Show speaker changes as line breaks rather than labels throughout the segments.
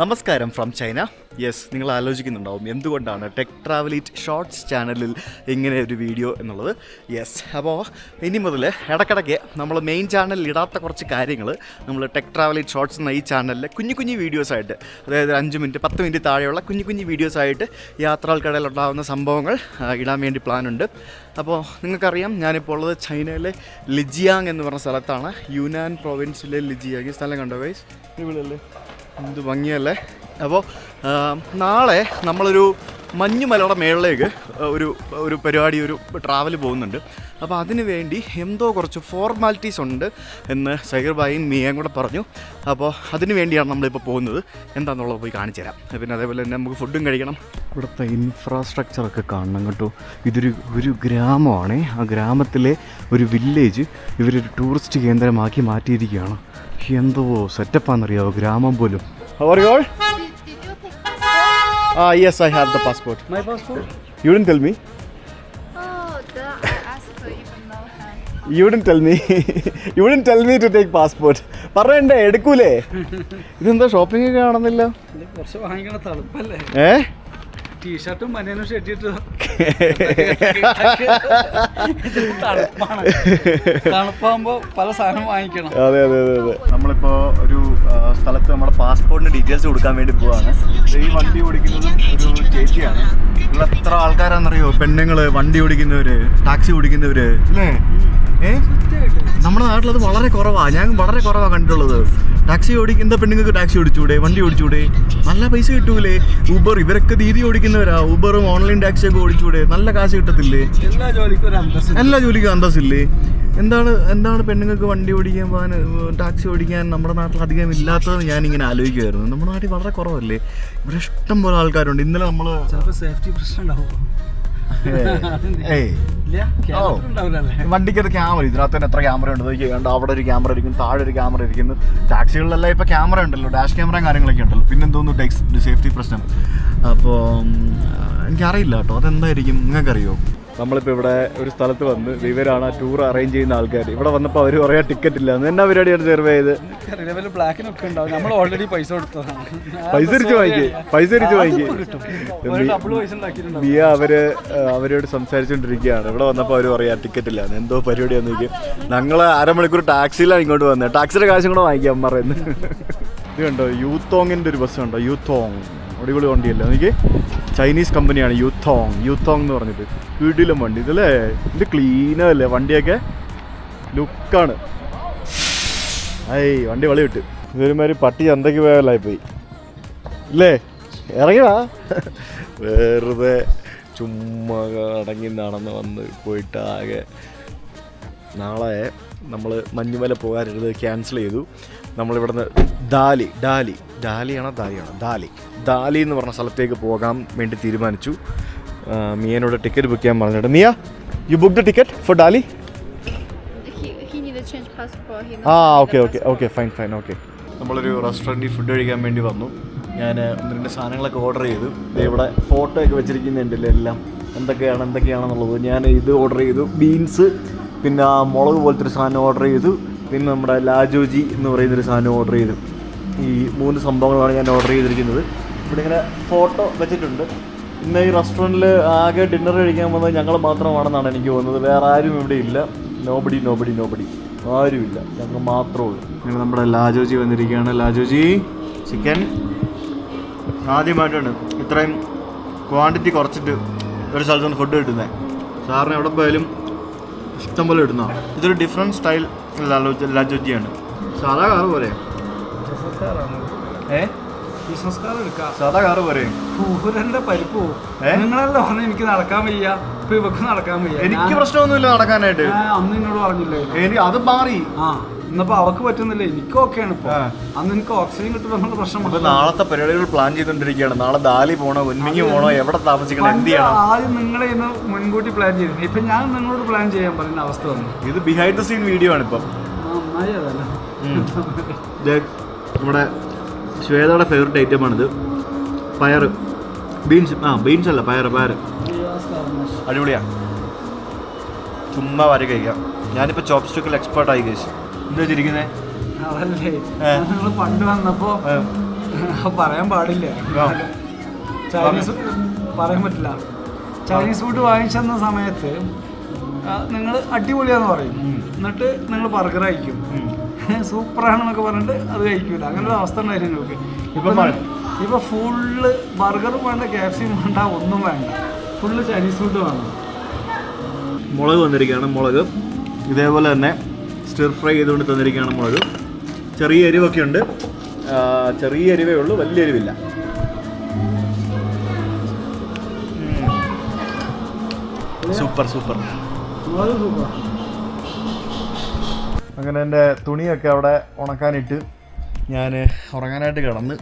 നമസ്കാരം from China yes നിങ്ങൾ ആലോചിക്കുന്നുണ്ടാവും എന്തുകൊണ്ടാണ് ടെക് ട്രാവലിറ്റ് ഷോർട്സ് ചാനലിൽ ഇങ്ങനെ ഒരു വീഡിയോ എന്നുള്ളത്. യെസ് അപ്പോൾ ഇനി മുതൽ ഇടയ്ക്കിടയ്ക്ക് നമ്മൾ മെയിൻ ചാനലിൽ ഇടാത്ത കുറച്ച് കാര്യങ്ങൾ നമ്മൾ ടെക് ട്രാവലിറ്റ് ഷോർട്സ് എന്ന ഈ ചാനലിൽ കുഞ്ഞു കുഞ്ഞു വീഡിയോസായിട്ട് അതായത് അഞ്ച് മിനിറ്റ് പത്ത് മിനിറ്റ് താഴെയുള്ള കുഞ്ഞു കുഞ്ഞു വീഡിയോസായിട്ട് യാത്രകൾക്കിടയിൽ ഉണ്ടാകുന്ന സംഭവങ്ങൾ ഇടാൻ വേണ്ടി പ്ലാനുണ്ട് അപ്പോൾ നിങ്ങൾക്കറിയാം ഞാനിപ്പോൾ ഉള്ളത് ചൈനയിലെ ലിജിയാങ് എന്ന് പറഞ്ഞ സ്ഥലത്താണ്. യുനാൻ പ്രൊവിൻസിലെ ലിജിയാങ്. ഈ സ്ഥലം കണ്ടോ വൈസ് ഇവിടെയല്ലേ. എന്ത് ഭംഗിയല്ലേ? അപ്പോൾ നാളെ നമ്മളൊരു മഞ്ഞുമലയുടെ മേളിലേക്ക് ഒരു ഒരു പരിപാടി ഒരു ട്രാവൽ പോകുന്നുണ്ട്. അപ്പോൾ അതിന് വേണ്ടി എന്തോ കുറച്ച് ഫോർമാലിറ്റീസ് ഉണ്ട് എന്ന് സൈർ ബായും മിയയും കൂടെ പറഞ്ഞു. അപ്പോൾ അതിന് വേണ്ടിയാണ് നമ്മളിപ്പോൾ പോകുന്നത്. എന്താണെന്നുള്ളത് പോയി കാണിച്ചു തരാം. പിന്നെ അതേപോലെ തന്നെ നമുക്ക് ഫുഡും കഴിക്കണം. ഇവിടുത്തെ ഇൻഫ്രാസ്ട്രക്ചറൊക്കെ കാണണം കേട്ടോ. ഇതൊരു ഒരു ഗ്രാമമാണ്. ആ ഗ്രാമത്തിലെ ഒരു വില്ലേജ് ഇവരൊരു ടൂറിസ്റ്റ് കേന്ദ്രമാക്കി മാറ്റിയിരിക്കുകയാണ്. എന്തോ സെറ്റപ്പാണെന്നറിയാവോ ഗ്രാമം പോലും. ആ yes, I have the passport
My passport?
You didn't tell me.
Oh, the I asked her even know her.
You done tell me you done tell me to take passport പറയണ്ടേ എടുക്കൂലേ? ഇതെന്താ shopping ഒക്കെ കാണുന്നില്ല?
കുറച്ച് വാങ്ങിക്കണ തളുപ്പല്ലേ
ഏ?
ടീഷർട്ടും തണുപ്പാണ് തണുപ്പാകുമ്പോ പല സാധനം വാങ്ങിക്കണം.
അതെ അതെ അതെ അതെ. നമ്മളിപ്പോ ഒരു സ്ഥലത്ത് നമ്മുടെ പാസ്പോർട്ടിന്റെ ഡീറ്റെയിൽസ് കൊടുക്കാൻ വേണ്ടി പോവാണ്. ഈ വണ്ടി ഓടിക്കുന്നതും ഒരു ചേച്ചിയാണ്. ഇവിടെ എത്ര ആൾക്കാരാണെന്നറിയോ? പെണ്ണുങ്ങൾ വണ്ടി ഓടിക്കുന്നവര് ടാക്സി ഓടിക്കുന്നവര്. അല്ലേ? നാട്ടിലത് വളരെ കുറവാണ് ഞാൻ വളരെ കുറവാണ് കണ്ടിട്ടുള്ളത്. ടാക്സി ഓടിക്കുന്ന പെണ്ണുങ്ങൾക്ക് ടാക്സി ഓടിച്ചൂടെ? വണ്ടി ഓടിച്ചൂടെ? നല്ല പൈസ കിട്ടൂലേ? ഊബർ ഇവരൊക്കെ ദീദി ഓടിക്കുന്നവരാ. ഊബറും ഓൺലൈൻ ടാക്സി ഒക്കെ ഓടിച്ചൂടെ. നല്ല കാശ് കിട്ടത്തില്ലേ?
എല്ലാ ജോലിക്കും
അന്തസ്സില്ലേ? എന്താണ് എന്താണ് പെണ്ണുങ്ങൾക്ക് വണ്ടി ഓടിക്കാൻ പോകാൻ ടാക്സി ഓടിക്കാൻ നമ്മുടെ നാട്ടിൽ അധികം ഇല്ലാത്തത് ഇങ്ങനെ ആലോചിക്കുമായിരുന്നു നമ്മുടെ നാട്ടിൽ വളരെ കുറവല്ലേ? ഇവിടെ ഇഷ്ടം പോലെ ആൾക്കാരുണ്ട്. ഇന്നലെ നമ്മൾ
ചിലപ്പോൾ സേഫ്റ്റി പ്രശ്നം ഉണ്ടാവും.
ഏയ്
ഉണ്ടാവില്ലല്ലേ?
വണ്ടിക്കത് ക്യാമറ ഇതിനകത്ത് തന്നെ എത്ര ക്യാമറ ഉണ്ട്? ചെയ്യേണ്ട അവിടെ ഒരു ക്യാമറ ഇരിക്കുന്നു താഴെ ഒരു ക്യാമറ ഇരിക്കുന്നു. ടാക്സികളിലെല്ലാം ഇപ്പോൾ ക്യാമറ ഉണ്ടല്ലോ. ഡാഷ് ക്യാമറയും കാര്യങ്ങളൊക്കെ ഉണ്ടല്ലോ. പിന്നെ എന്തോന്നു സേഫ്റ്റി പ്രശ്നം? അപ്പോൾ എനിക്കറിയില്ല കേട്ടോ. അതെന്തായിരിക്കും? നിങ്ങൾക്കറിയോ? നമ്മളിപ്പോൾ ഇവിടെ ഒരു സ്ഥലത്ത് വന്ന് ഇവരാണ് ആ ടൂർ അറേഞ്ച് ചെയ്യുന്ന ആൾക്കാർ ഇവിടെ വന്നപ്പോൾ അവർ പറയാൻ ടിക്കറ്റ് ഇല്ല. എന്ന് പരിപാടിയാണ് സെർവ് ചെയ്ത്?
ബ്ലാക്കിനൊക്കെ ഉണ്ടാവും. നമ്മൾ ഓൾറെഡി പൈസ കൊടുത്തതാണ്
പൈസ തിരിച്ച് വാങ്ങിക്കേ. പൈസ തിരിച്ച് വാങ്ങിക്കേ.
കിട്ടും. ഡബിൾ പൈസ ഉണ്ടാക്കിയിട്ടുണ്ടാവും.
ബിയ അവർ അവരോട് സംസാരിച്ചുകൊണ്ടിരിക്കുകയാണ് ഇവിടെ വന്നപ്പോൾ അവർ പറയാ ടിക്കറ്റ് ഇല്ല. എന്തോ പരിപാടിയാന്ന് നോക്കി. ഞങ്ങൾ അരമണിക്കൂർ ടാക്സിയിലാണ് ഇങ്ങോട്ട് വന്നത് ടാക്സിയുടെ കാശും കൂടെ വാങ്ങിക്കാം പറയുന്നത് ഇത് കണ്ടോ? യൂത്തോങ്ങിന്റെ ഒരു ബസ് ഉണ്ടോ യൂത്തോങ്. അടിപൊളി വണ്ടിയല്ലേ? എനിക്ക് ചൈനീസ് കമ്പനിയാണ് യൂത്തോങ് യൂത്തോങ് എന്ന് പറഞ്ഞിട്ട് വീട്ടിലും വണ്ടി. ഇതല്ലേ? ഇത് ക്ലീനല്ലേ വണ്ടിയൊക്കെ ലുക്കാണ് ഐ വണ്ടി വളി വിട്ട്. ഇതൊരുമാതിരി പട്ടി ചന്തയ്ക്ക് പോയാലായി പോയി ഇല്ലേ ഇറങ്ങിവാ വെറുതെ ചുമ്മാ അടങ്ങി നടന്ന് വന്ന് പോയിട്ട് ആകെ നാളെ നമ്മൾ മഞ്ഞുമല പോകാനിരുന്നത് ക്യാൻസൽ ചെയ്തു. നമ്മളിവിടുന്ന് ദാലി ഡാലി ഡാലിയാണോ ദാലിയാണോ? ദാലി. ദാലി എന്ന് പറഞ്ഞ സ്ഥലത്തേക്ക് പോകാൻ വേണ്ടി തീരുമാനിച്ചു. മിയനോട് ടിക്കറ്റ് ബുക്ക് ചെയ്യാൻ പറഞ്ഞിട്ട്. Mia you book the ticket for Dali ആ okay okay okay fine fine okay നമ്മളൊരു റെസ്റ്റോറന്റിൽ ഫുഡ് കഴിക്കാൻ വേണ്ടി വന്നു. ഞാൻ ഒന്ന് രണ്ട് സാധനങ്ങളൊക്കെ ഓർഡർ ചെയ്തു. ദേ ഇവിടെ ഫോട്ടോ ഒക്കെ വെച്ചിരിക്കുന്നുണ്ടല്ലോ എല്ലാം. എന്തൊക്കെയാണ് എന്തൊക്കെയാണെന്നുള്ളത്. ഞാൻ ഇത് ഓർഡർ ചെയ്തു. ബീൻസ് പിന്നെ ആ മുളക് പോലത്തെ ഒരു സാധനം ഓർഡർ ചെയ്തു. പിന്നെ നമ്മുടെ ലാജോജി എന്ന് പറയുന്നൊരു സാധനം ഓർഡർ ചെയ്തു. ഈ മൂന്ന് സംഭവങ്ങളാണ് ഞാൻ ഓർഡർ ചെയ്തിരിക്കുന്നത്. ഇവിടെ ഇങ്ങനെ ഫോട്ടോ വെച്ചിട്ടുണ്ട്. ഇന്ന് ഈ റെസ്റ്റോറന്റിൽ ആകെ ഡിന്നർ കഴിക്കാൻ വന്നത് ഞങ്ങൾ മാത്രമാണെന്നാണ് എനിക്ക് തോന്നുന്നത്. വേറെ ആരും ഇവിടെ ഇല്ല. നോബടി നോബടി നോബടി ആരുമില്ല ഞങ്ങൾ മാത്രമേ ഉള്ളൂ. ഞങ്ങൾ നമ്മുടെ ലാജോജി വന്നിരിക്കുകയാണ്. ലാജോജി ചിക്കൻ ആദ്യമായിട്ടാണ് ഇത്രയും ക്വാണ്ടിറ്റി കുറച്ചിട്ട് ഒരു സ്ഥലത്ത് നിന്ന് ഫുഡ് കിട്ടുന്നത് സാറിന് എവിടെ പോയാലും ഇഷ്ടം പോലെ കിട്ടുന്നതാണ്. ഇതൊരു ഡിഫറെന്റ് സ്റ്റൈൽ ലാജോജിയാണ്. സാധാ കാറ് പോലെ ഏ?
ബിസിനസ് കാർ എടുക്കാം
സാധാ കാറ് പോരെ?
പൂരന്റെ പരിപ്പ്? നിങ്ങളെല്ലാം ഏ? എനിക്ക് നടക്കാൻ വയ്യ. ഇപ്പൊ ഇവക്ക് നടക്കാൻ വയ്യ.
എനിക്ക് പ്രശ്നമൊന്നുമില്ല നടക്കാനായിട്ട്.
അന്ന് എന്നോട് പറഞ്ഞില്ലേ
എനിക്ക് അത് മാറി.
ആ. ഇന്നിപ്പോ അവക്ക് പറ്റുന്നില്ല എനിക്ക് ഓക്കെയാണ് ഇപ്പൊ. അന്ന് എനിക്ക് ഓക്സിജൻ കിട്ടുന്ന
പ്രശ്നമുണ്ട് നാളത്തെ പരിപാടികൾ പ്ലാൻ ചെയ്തോണ്ടിരിക്കുകയാണ്. നാളെ ദാലി പോണോ ഉന്മിങ്ങി പോണോ എവിടെ താമസിക്കണം എന്ത് ചെയ്യണം?
ആദ്യം നിങ്ങളെ ഇന്ന് മുൻകൂട്ടി പ്ലാൻ ചെയ്തിരുന്നു. ഇപ്പൊ ഞാൻ നിങ്ങളോട് പ്ലാൻ ചെയ്യാൻ പറയുന്ന അവസ്ഥ വന്നു.
ഇത് ബിഹൈൻഡ് ദ സീൻ വീഡിയോ ആണ് ഇപ്പം. നമ്മുടെ ശ്വേതയുടെ ഫേവററ്റ് ഐറ്റമാണിത് പയർ ബീൻസ് ആ ബീൻസ് അല്ല പയർ പയർ അടിപൊളിയാണ് ചുമ്മാ വരെ കഴിക്കാം. ഞാനിപ്പോൾ ചോപ്സ്റ്റിക്കിൽ എക്സ്പേർട്ടായി കഴിച്ചു എന്താ ചിരിക്കുന്നേ
അതല്ലേ. നിങ്ങൾ പണ്ട് വന്നപ്പോ പറയാൻ പാടില്ല. ചൈനീസ് പറയാൻ പറ്റില്ല. ചൈനീസ് ഫുഡ് വാങ്ങിച്ചെന്ന സമയത്ത് നിങ്ങൾ അടിപൊളിയാന്ന് പറയും. എന്നിട്ട് നിങ്ങൾ ബർഗർ കഴിക്കും. സൂപ്പറാണെന്നൊക്കെ പറഞ്ഞിട്ട് അത് കഴിക്കൂല. അങ്ങനെ ഒരു അവസ്ഥ ഉണ്ടായിരുന്നു നിങ്ങൾക്ക്? ഇപ്പൊ ഇപ്പൊ ഫുള്ള് ബർഗറും വേണ്ട കെ എഫ് സിയും വേണ്ട ഒന്നും വേണ്ട. ഫുള്ള് ചൈനീസ് ഫുഡ് വേണം.
മുളക് വന്നിരിക്കുകയാണ്. മുളക് ഇതേപോലെ തന്നെ സ്റ്റിർ ഫ്രൈ ചെയ്തുകൊണ്ട് തന്നിരിക്കുകയാണ് മുളക് ചെറിയ എരിവൊക്കെ ഉണ്ട് ചെറിയ എരിവേ ഉള്ളൂ വലിയ എരിവില്ല. Super super. അങ്ങനെ എന്റെ തുണിയൊക്കെ അവിടെ ഉണക്കാനിട്ട് ഞാൻ ഉറങ്ങാനായിട്ട് കിടന്ന്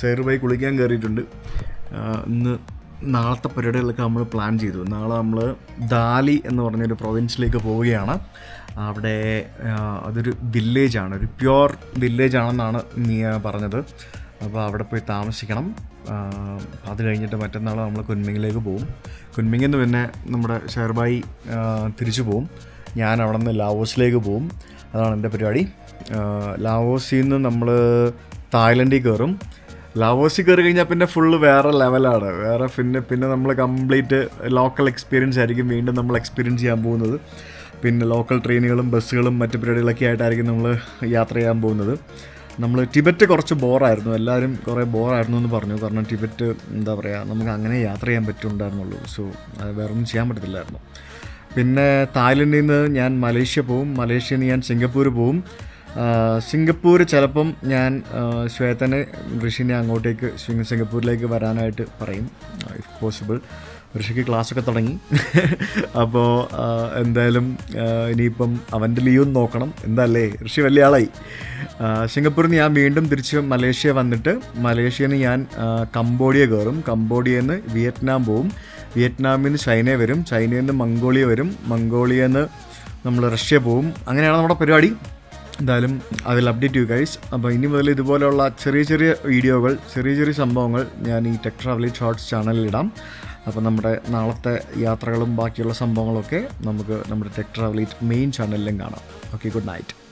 സേറ് കുളിക്കാൻ കയറിയിട്ടുണ്ട്. ഇന്ന് നാളത്തെ പരിപാടികളൊക്കെ നമ്മൾ പ്ലാൻ ചെയ്തു. നാളെ നമ്മൾ ദാലി എന്ന് പറഞ്ഞൊരു പ്രൊവിൻസിലേക്ക് പോവുകയാണ്. അവിടെ അതൊരു വില്ലേജാണ് ഒരു പ്യുവർ വില്ലേജ് ആണെന്നാണ് നീ പറഞ്ഞത്. അപ്പോൾ അവിടെ പോയി താമസിക്കണം. അത് കഴിഞ്ഞിട്ട് മറ്റന്നാൾ നമ്മൾ കുന്മിങ്ങിലേക്ക് പോകും കുന്മിങ്ങിൽ നിന്ന് പിന്നെ നമ്മുടെ ഷെർബായി തിരിച്ചു പോകും ഞാൻ അവിടെ നിന്ന് ലാവോസിലേക്ക് പോകും അതാണ് എന്റെ പരിപാടി. ലാവോസിൽ നിന്ന് നമ്മൾ തായ്ലൻഡിൽ കയറും. ലാവോസിൽ കയറി കഴിഞ്ഞാൽ പിന്നെ ഫുള്ള് വേറെ ലെവലാണ് വേറെ പിന്നെ പിന്നെ നമ്മൾ കംപ്ലീറ്റ് ലോക്കൽ എക്സ്പീരിയൻസ് ആയിരിക്കും വീണ്ടും നമ്മൾ എക്സ്പീരിയൻസ് ചെയ്യാൻ പോകുന്നത്. പിന്നെ ലോക്കൽ ട്രെയിനുകളും ബസ്സുകളും മറ്റു പരിപാടികളൊക്കെ ആയിട്ടായിരിക്കും നമ്മൾ യാത്ര ചെയ്യാൻ പോകുന്നത്. നമ്മൾ ടിബറ്റ് കുറച്ച് ബോറായിരുന്നു. എല്ലാവരും കുറേ ബോറായിരുന്നു എന്ന് പറഞ്ഞു. കാരണം ടിബറ്റ് എന്താ പറയുക നമുക്ക് അങ്ങനെ യാത്ര ചെയ്യാൻ പറ്റുന്നുണ്ടായിരുന്നുള്ളൂ. സോ അത് വേറൊന്നും ചെയ്യാൻ പറ്റത്തില്ലായിരുന്നു. പിന്നെ തായ്ലൻഡിൽ നിന്ന് ഞാൻ മലേഷ്യ പോവും. മലേഷ്യയിൽ നിന്ന് ഞാൻ സിംഗപ്പൂർ പോവും. സിംഗപ്പൂർ ചിലപ്പം ഞാൻ ശ്വേതനെ ഋഷിനെ അങ്ങോട്ടേക്ക് സിംഗപ്പൂരിലേക്ക് വരാനായിട്ട് പറയും. ഇഫ് പോസിബിൾ ഋഷിക്ക് ക്ലാസ്സൊക്കെ തുടങ്ങി. അപ്പോൾ എന്തായാലും ഇനിയിപ്പം അവന്റെ ലീവ് നോക്കണം. എന്തല്ലേ? ഋഷി വലിയ ആളായി സിംഗപ്പൂരിൽ നിന്ന് ഞാൻ വീണ്ടും തിരിച്ച് മലേഷ്യ വന്നിട്ട് മലേഷ്യയിൽ നിന്ന് ഞാൻ കംബോഡിയ കയറും. കംബോഡിയയിൽ നിന്ന് വിയറ്റ്നാം പോവും. വിയറ്റ്നാമിൽ നിന്ന് ചൈന വരും. ചൈനയിൽ നിന്ന് മംഗോളിയ വരും. മംഗോളിയയിൽ നിന്ന് നമ്മൾ റഷ്യ പോവും. അങ്ങനെയാണ് നമ്മുടെ പരിപാടി. എന്തായാലും അതിൽ അപ്ഡേറ്റ് ചെയ്യൂ ഗൈസ് അപ്പോൾ ഇനി മുതൽ ഇതുപോലെയുള്ള ചെറിയ ചെറിയ വീഡിയോകൾ ചെറിയ ചെറിയ സംഭവങ്ങൾ ഞാൻ ഈ ടെക് ട്രാവലി ഷോർട്സ് ചാനലിൽ ഇടാം. അപ്പോൾ നമ്മുടെ നാളത്തെ യാത്രകളും ബാക്കിയുള്ള സംഭവങ്ങളൊക്കെ നമുക്ക് നമ്മുടെ ടെക് ട്രാവലി മെയിൻ ചാനലിലും കാണാം. Okay good night